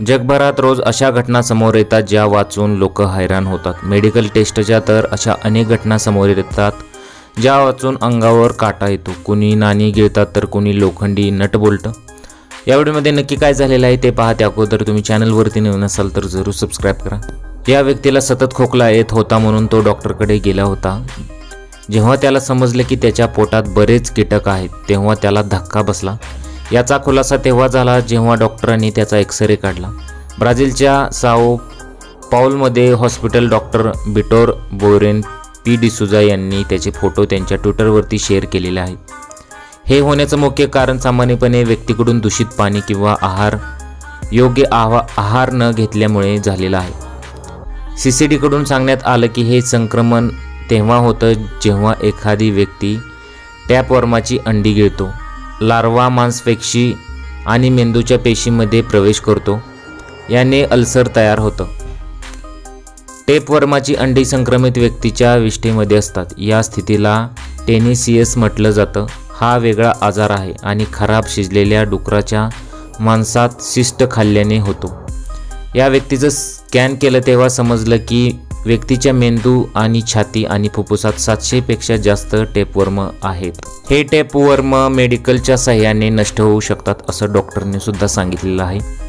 जगभरात रोज अशा घटना समोर येतात ज्या वाचून लोक हैराण होतात. मेडिकल टेस्टच्या तर अशा अनेक घटना समोर येतात ज्या वाचून अंगावर काटा येतो. कुणी नाणी गिळतात तर कुणी लोखंडी नट बोलतं या व्हिडिओमध्ये नक्की काय झालेलं आहे ते पाहा त्या अगोदर तुम्ही चॅनलवरती नवीन असाल तर जरूर सबस्क्राईब करा. या व्यक्तीला सतत खोकला येत होता म्हणून तो डॉक्टरकडे गेला होता. जेव्हा त्याला समजले की त्याच्या पोटात बरेच कीटक आहेत तेव्हा त्याला धक्का बसला. याचा खुलासा तेव्हा झाला जेव्हा डॉक्टरांनी त्याचा एक्सरे काढला. ब्राझीलच्या Sao पाऊलमध्ये hospital doctor Vitor Boren P D'Souza यांनी त्याचे फोटो त्यांच्या ट्विटरवरती शेअर केलेले आहेत. हे होण्याचं मुख्य कारण सामान्यपणे व्यक्तीकडून दूषित पाणी किंवा आहार योग्य आहा आहार न घेतल्यामुळे झालेला आहे. सी सी डीकडून सांगण्यात आलं की हे संक्रमण तेव्हा होतं जेव्हा एखादी व्यक्ती टॅपवर्माची अंडी गिळतो. लार्वा मांसपेशी आणि मेंदूच्या पेशीमध्ये प्रवेश करतो. याने अल्सर तयार होतं. टेपवर्माची अंडी संक्रमित व्यक्तीच्या विष्ठेमध्ये असतात. या स्थितीला टेनिसियस म्हटलं जातं. हा वेगळा आजार आहे आणि खराब शिजलेल्या डुकराच्या मांसात शिष्ट खाल्ल्याने होतो. या व्यक्तीचं स्कॅन केलं तेव्हा समजलं की व्यक्तीच्या मेंदू आणि छाती आणि फुफ्फुसात सातशेपेक्षा जास्त टेपवर्म आहेत. हे टेपवर्म मेडिकलच्या सहाय्याने नष्ट होऊ शकतात असं डॉक्टरने सुद्धा सांगितलेलं आहे.